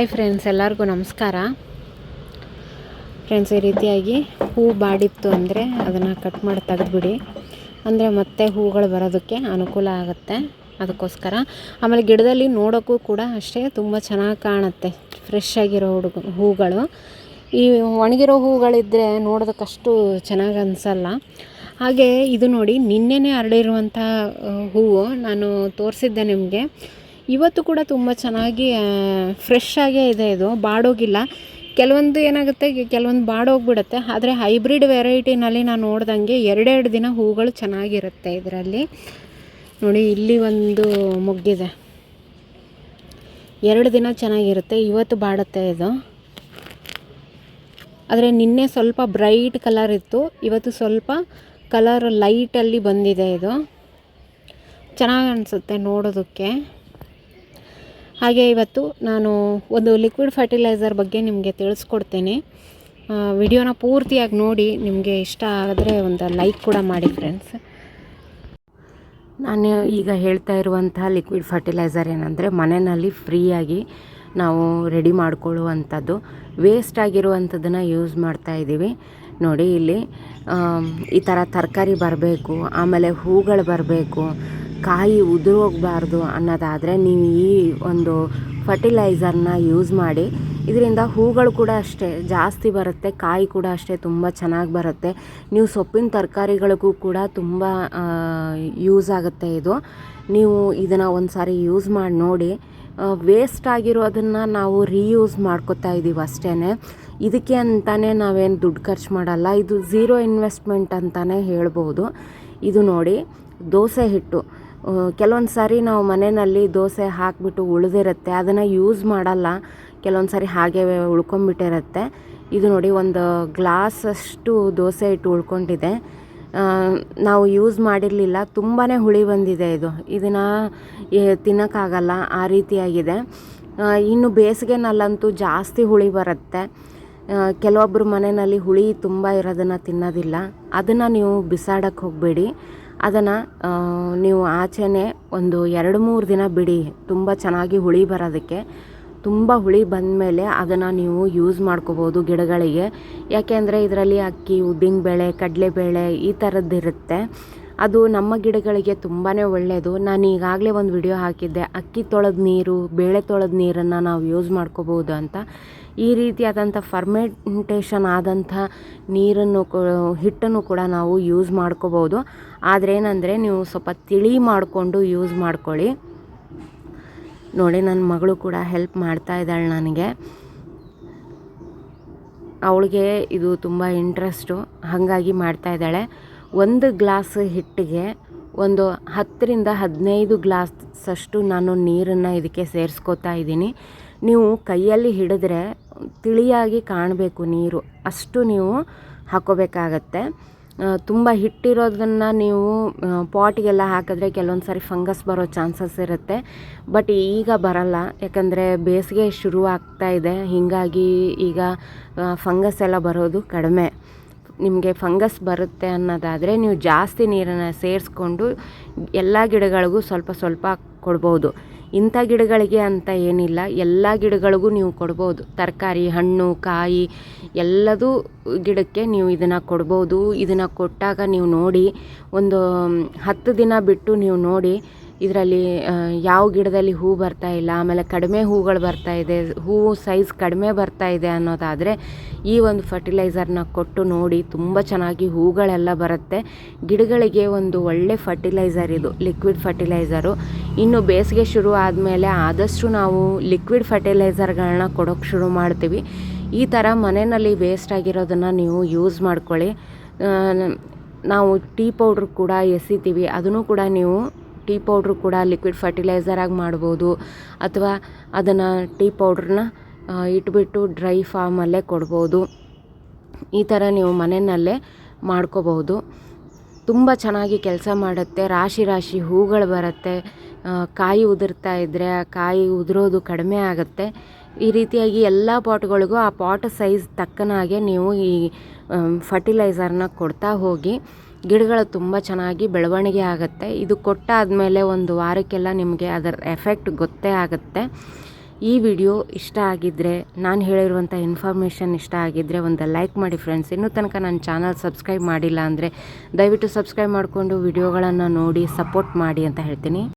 Hi friends, ಎಲ್ಲರಿಗೂ ನಮಸ್ಕಾರ. Friends, ಈ ರೀತಿಯಾಗಿ ಹೂ ಬಾಡಿತ್ತು ಅಂದರೆ ಅದನ್ನು ಕಟ್ ಮಾಡಿ ತೆಗೆದುಬಿಡಿ. ಅಂದರೆ ಮತ್ತೆ ಹೂಗಳು ಬರೋದಕ್ಕೆ ಅನುಕೂಲ ಆಗುತ್ತೆ ಅದಕ್ಕೋಸ್ಕರ. ಆಮೇಲೆ ಗಿಡದಲ್ಲಿ ನೋಡೋಕ್ಕೂ ಕೂಡ ಅಷ್ಟೇ ತುಂಬ ಚೆನ್ನಾಗಿ ಕಾಣುತ್ತೆ ಫ್ರೆಶ್ ಆಗಿರೋ ಹುಡುಗ, ಹೂಗಳು. ಈ ಒಣಗಿರೋ ಹೂಗಳಿದ್ದರೆ ನೋಡೋದಕ್ಕಷ್ಟು ಚೆನ್ನಾಗಿ ಅನಿಸಲ್ಲ. ಹಾಗೆ ಇದು ನೋಡಿ ನಿನ್ನೆನೇ ಹರಡಿರುವಂಥ ಹೂವು ನಾನು ತೋರಿಸಿದ್ದೆ ನಿಮಗೆ. ಇವತ್ತು ಕೂಡ ತುಂಬ ಚೆನ್ನಾಗಿ ಫ್ರೆಶ್ ಆಗೇ ಇದೆ ಇದು, ಬಾಡೋಗಿಲ್ಲ. ಕೆಲವೊಂದು ಏನಾಗುತ್ತೆ ಕೆಲವೊಂದು ಬಾಡೋಗ್ಬಿಡುತ್ತೆ. ಆದರೆ ಹೈಬ್ರಿಡ್ ವೆರೈಟಿನಲ್ಲಿ ನಾನು ನೋಡ್ದಂಗೆ ಎರಡೆರಡು ದಿನ ಹೂಗಳು ಚೆನ್ನಾಗಿರುತ್ತೆ ಇದರಲ್ಲಿ. ನೋಡಿ, ಇಲ್ಲಿ ಒಂದು ಮುಗ್ಗಿದೆ. ಎರಡು ದಿನ ಚೆನ್ನಾಗಿರುತ್ತೆ. ಇವತ್ತು ಬಾಡುತ್ತೆ ಇದು. ಆದರೆ ನಿನ್ನೆ ಸ್ವಲ್ಪ ಬ್ರೈಟ್ ಕಲರ್ ಇತ್ತು. ಇವತ್ತು ಸ್ವಲ್ಪ ಕಲರ್ ಲೈಟಲ್ಲಿ ಬಂದಿದೆ ಇದು. ಚೆನ್ನಾಗಿ ಅನಿಸುತ್ತೆ ನೋಡೋದಕ್ಕೆ. ಹಾಗೆ ಇವತ್ತು ನಾನು ಒಂದು ಲಿಕ್ವಿಡ್ ಫರ್ಟಿಲೈಸರ್ ಬಗ್ಗೆ ನಿಮಗೆ ತಿಳಿಸ್ಕೊಡ್ತೇನೆ. ವಿಡಿಯೋನ ಪೂರ್ತಿಯಾಗಿ ನೋಡಿ ನಿಮಗೆ ಇಷ್ಟ ಆದರೆ ಒಂದು ಲೈಕ್ ಕೂಡ ಮಾಡಿ ಫ್ರೆಂಡ್ಸ್ ನಾನು ಈಗ ಹೇಳ್ತಾ ಇರುವಂಥ ಲಿಕ್ವಿಡ್ ಫರ್ಟಿಲೈಸರ್ ಏನಂದರೆ ಮನೆಯಲ್ಲಿ ಫ್ರೀಯಾಗಿ ನಾವು ರೆಡಿ ಮಾಡಿಕೊಳ್ಳುವಂಥದ್ದು. ವೇಸ್ಟ್ ಆಗಿರುವಂಥದ್ದನ್ನು ಯೂಸ್ ಮಾಡ್ತಾ ಇದ್ದೀವಿ. ನೋಡಿ ಇಲ್ಲಿ ಈ ಥರ ತರಕಾರಿ ಬರಬೇಕು, ಆಮೇಲೆ ಹೂಗಳು ಬರಬೇಕು ಕಾಯಿ ಉದುರೋಗಬಾರ್ದು ಅನ್ನೋದಾದರೆ ನೀವು ಈ ಒಂದು ಫರ್ಟಿಲೈಸರ್ನ ಯೂಸ್ ಮಾಡಿ, ಇದರಿಂದ ಹೂಗಳು ಕೂಡ ಅಷ್ಟೇ ಜಾಸ್ತಿ ಬರುತ್ತೆ, ಕಾಯಿ ಕೂಡ ಅಷ್ಟೇ ತುಂಬ ಚೆನ್ನಾಗಿ ಬರುತ್ತೆ. ನೀವು ಸೊಪ್ಪಿನ ತರಕಾರಿಗಳಿಗೂ ಕೂಡ ತುಂಬ ಯೂಸ್ ಆಗುತ್ತೆ ಇದು. ನೀವು ಇದನ್ನು ಒಂದು ಸಾರಿ ಯೂಸ್ ಮಾಡಿ ನೋಡಿ ವೇಸ್ಟ್ ಆಗಿರೋದನ್ನು ನಾವು ರೀಯೂಸ್ ಮಾಡ್ಕೋತಾ ಇದ್ದೀವಿ ಅಷ್ಟೇ ಇದಕ್ಕೆ ಅಂತಲೇ ನಾವೇನು ದುಡ್ಡು ಖರ್ಚು ಮಾಡಲ್ಲ, ಇದು ಝೀರೋ ಇನ್ವೆಸ್ಟ್ಮೆಂಟ್ ಅಂತಲೇ ಹೇಳ್ಬೋದು. ಇದು ನೋಡಿ, ದೋಸೆ ಹಿಟ್ಟು. ಕೆಲವೊಂದು ಸಾರಿ ನಾವು ಮನೆಯಲ್ಲಿ ದೋಸೆ ಹಾಕಿಬಿಟ್ಟು ಉಳಿದಿರುತ್ತೆ, ಅದನ್ನು ಯೂಸ್ ಮಾಡಲ್ಲ. ಕೆಲವೊಂದು ಸಾರಿ ಹಾಗೆ ಉಳ್ಕೊಂಬಿಟ್ಟಿರುತ್ತೆ ಇದು ನೋಡಿ ಒಂದು ಗ್ಲಾಸಷ್ಟು ದೋಸೆ ಇಟ್ಟು ಉಳ್ಕೊಂಡಿದೆ. ನಾವು ಯೂಸ್ ಮಾಡಿರಲಿಲ್ಲ ತುಂಬಾ ಹುಳಿ ಬಂದಿದೆ ಇದು. ಇದನ್ನು ತಿನ್ನೋಕ್ಕಾಗಲ್ಲ, ಆ ರೀತಿಯಾಗಿದೆ. ಇನ್ನು ಬೇಸಿಗೆನಲ್ಲಂತೂ ಜಾಸ್ತಿ ಹುಳಿ ಬರುತ್ತೆ. ಕೆಲವೊಬ್ಬರು ಮನೆಯಲ್ಲಿ ಹುಳಿ ತುಂಬ ಇರೋದನ್ನು ತಿನ್ನೋದಿಲ್ಲ. ಅದನ್ನು ನೀವು ಬಿಸಾಡೋಕ್ಕೆ ಹೋಗಬೇಡಿ. ಅದನ್ನು ನೀವು ಆಚೆನೇ ಒಂದು ಎರಡು ಮೂರು ದಿನ ಬಿಡಿ. ತುಂಬ ಚೆನ್ನಾಗಿ ಹುಳಿ ಬರೋದಕ್ಕೆ. ತುಂಬ ಹುಳಿ ಬಂದಮೇಲೆ ಅದನ್ನು ನೀವು ಯೂಸ್ ಮಾಡ್ಕೋಬೋದು ಗಿಡಗಳಿಗೆ. ಯಾಕೆಂದರೆ ಇದರಲ್ಲಿ ಅಕ್ಕಿ, ಉದ್ದಿನಬೇಳೆ, ಕಡಲೆಬೇಳೆ ಈ ಥರದ್ದಿರುತ್ತೆ ಅದು ನಮ್ಮ ಗಿಡಗಳಿಗೆ ತುಂಬಾ ಒಳ್ಳೆಯದು ನಾನು ಈಗಾಗಲೇ ಒಂದು ವಿಡಿಯೋ ಹಾಕಿದ್ದೆ. ಅಕ್ಕಿ ತೊಳೆದ ನೀರು, ಬೇಳೆ ತೊಳೆದ ನೀರನ್ನು ನಾವು ಯೂಸ್ ಮಾಡ್ಕೋಬೋದು ಅಂತ. ಈ ರೀತಿಯಾದಂಥ ಫರ್ಮೆಂಟೇಷನ್ ಆದಂಥ ನೀರನ್ನು ಹಿಟ್ಟನ್ನು ಕೂಡ ನಾವು ಯೂಸ್ ಮಾಡ್ಕೋಬೋದು. ಆದರೆ ಏನಂದರೆ ನೀವು ಸ್ವಲ್ಪ ತಿಳಿ ಮಾಡಿಕೊಂಡು ಯೂಸ್ ಮಾಡ್ಕೊಳ್ಳಿ. ನೋಡಿ ನನ್ನ ಮಗಳು ಕೂಡ ಹೆಲ್ಪ್ ಮಾಡ್ತಾ ಇದ್ದಾಳೆ ನನಗೆ. ಅವಳಿಗೆ ಇದು ತುಂಬ ಇಂಟ್ರೆಸ್ಟು ಹಾಗಾಗಿ ಮಾಡ್ತಾ ಇದ್ದಾಳೆ. ಒಂದು ಗ್ಲಾಸ್ ಹಿಟ್ಟಿಗೆ ಒಂದು ಹತ್ತರಿಂದ ಹದಿನೈದು ಗ್ಲಾಸಷ್ಟು ನಾನು ನೀರನ್ನು ಇದಕ್ಕೆ ಸೇರಿಸ್ಕೋತಾ ಇದ್ದೀನಿ. ನೀವು ಕೈಯಲ್ಲಿ ಹಿಡಿದ್ರೆ, ತಿಳಿಯಾಗಿ ಕಾಣಬೇಕು ನೀರು. ಅಷ್ಟು ನೀವು ಹಾಕೋಬೇಕಾಗತ್ತೆ. ತುಂಬ ಹಿಟ್ಟಿರೋದನ್ನು ನೀವು ಪಾಟಿಗೆಲ್ಲ ಹಾಕಿದ್ರೆ ಕೆಲವೊಂದು ಸಾರಿ ಫಂಗಸ್ ಬರೋ ಚಾನ್ಸಸ್ ಇರುತ್ತೆ. ಬಟ್ ಈಗ ಬರಲ್ಲ. ಯಾಕಂದರೆ ಬೇಸಿಗೆ ಶುರು ಆಗ್ತಾ ಇದೆ. ಹೀಗಾಗಿ ಈಗ ಫಂಗಸ್ ಎಲ್ಲ ಬರೋದು ಕಡಿಮೆ. ನಿಮಗೆ ಫಂಗಸ್ ಬರುತ್ತೆ ಅನ್ನೋದಾದರೆ ನೀವು ಜಾಸ್ತಿ ನೀರನ್ನು ಸೇರಿಸ್ಕೊಂಡು ಎಲ್ಲ ಗಿಡಗಳಿಗೂ ಸ್ವಲ್ಪ ಸ್ವಲ್ಪ ಕೊಡ್ಬೋದು. ಇಂಥ ಗಿಡಗಳಿಗೆ ಅಂತ ಏನಿಲ್ಲ. ಎಲ್ಲ ಗಿಡಗಳಿಗೂ ನೀವು ಕೊಡ್ಬೋದು. ತರಕಾರಿ, ಹಣ್ಣು, ಕಾಯಿ ಎಲ್ಲದೂ ಗಿಡಕ್ಕೆ ನೀವು ಇದನ್ನು ಕೊಡ್ಬೋದು. ಇದನ್ನು ಕೊಟ್ಟಾಗ ನೀವು ನೋಡಿ, ಒಂದು ಹತ್ತು ದಿನ ಬಿಟ್ಟು ನೀವು ನೋಡಿ ಇದರಲ್ಲಿ ಯಾವ ಗಿಡದಲ್ಲಿ ಹೂ ಬರ್ತಾ ಇಲ್ಲ, ಆಮೇಲೆ ಕಡಿಮೆ ಹೂಗಳು ಬರ್ತಾ ಇದೆ ಹೂವು ಸೈಜ್ ಕಡಿಮೆ ಬರ್ತಾ ಇದೆ ಅನ್ನೋದಾದರೆ ಈ ಒಂದು ಫರ್ಟಿಲೈಸರ್ನ ಕೊಟ್ಟು ನೋಡಿ ತುಂಬ ಚೆನ್ನಾಗಿ ಹೂಗಳೆಲ್ಲ ಬರುತ್ತೆ. ಗಿಡಗಳಿಗೆ ಒಂದು ಒಳ್ಳೆ ಫರ್ಟಿಲೈಸರ್ ಇದು ಲಿಕ್ವಿಡ್ ಫರ್ಟಿಲೈಸರು ಇನ್ನು ಬೇಸಿಗೆ ಶುರು ಆದಮೇಲೆ ಆದಷ್ಟು ನಾವು ಲಿಕ್ವಿಡ್ ಫರ್ಟಿಲೈಸರ್ಗಳನ್ನ ಕೊಡೋಕ್ಕೆ ಶುರು ಮಾಡ್ತೀವಿ. ಈ ಥರ ಮನೆಯಲ್ಲಿ ವೇಸ್ಟ್ ಆಗಿರೋದನ್ನು ನೀವು ಯೂಸ್ ಮಾಡ್ಕೊಳ್ಳಿ. ನಾವು ಟೀ ಪೌಡ್ರ್ ಕೂಡ ಎಸಿತೀವಿ, ಅದನ್ನು ಕೂಡ ನೀವು ಟೀ ಪೌಡ್ರು ಕೂಡ ಲಿಕ್ವಿಡ್ ಫರ್ಟಿಲೈಸರ್ ಆಗಿ ಮಾಡ್ಬೋದು. ಅಥವಾ ಅದನ್ನು ಟೀ ಪೌಡ್ರನ್ನ ಇಟ್ಬಿಟ್ಟು ಡ್ರೈ ಫಾರ್ಮಲ್ಲೇ ಕೊಡ್ಬೋದು. ಈ ಥರ ನೀವು ಮನೆಯಲ್ಲೇ ಮಾಡ್ಕೋಬಹುದು. ತುಂಬ ಚೆನ್ನಾಗಿ ಕೆಲಸ ಮಾಡುತ್ತೆ. ರಾಶಿ ರಾಶಿ ಹೂಗಳು ಬರುತ್ತೆ. ಕಾಯಿ ಉದುರ್ತಾ ಇದ್ದರೆ ಆ ಕಾಯಿ ಉದುರೋದು ಕಡಿಮೆ ಆಗುತ್ತೆ. ಈ ರೀತಿಯಾಗಿ ಎಲ್ಲ ಪಾಟ್ಗಳಿಗೂ ಆ ಪಾಟ್ ಸೈಜ್ ತಕ್ಕನಾಗೆ ನೀವು ಈ ಫರ್ಟಿಲೈಸರ್ನ ಕೊಡ್ತಾ ಹೋಗಿ ಗಿಡಗಳು ತುಂಬ ಚೆನ್ನಾಗಿ ಬೆಳವಣಿಗೆ ಆಗುತ್ತೆ. ಇದು ಕೊಟ್ಟಾದಮೇಲೆ ಒಂದು ವಾರಕ್ಕೆಲ್ಲ ನಿಮಗೆ ಅದರ ಎಫೆಕ್ಟ್ ಗೊತ್ತೇ ಆಗುತ್ತೆ. ಈ ವಿಡಿಯೋ ಇಷ್ಟ ಆಗಿದ್ದರೆ ನಾನು ಹೇಳಿರುವಂಥ ಇನ್ಫಾರ್ಮೇಷನ್ ಇಷ್ಟ ಆಗಿದ್ದರೆ ಒಂದು ಲೈಕ್ ಮಾಡಿ ಫ್ರೆಂಡ್ಸ್. ಇನ್ನೂ ತನಕ ನನ್ನ ಚಾನಲ್ ಸಬ್ಸ್ಕ್ರೈಬ್ ಮಾಡಿಲ್ಲ ಅಂದರೆ ದಯವಿಟ್ಟು ಸಬ್ಸ್ಕ್ರೈಬ್ ಮಾಡಿಕೊಂಡು ವಿಡಿಯೋಗಳನ್ನು ನೋಡಿ ಸಪೋರ್ಟ್ ಮಾಡಿ ಅಂತ ಹೇಳ್ತೀನಿ.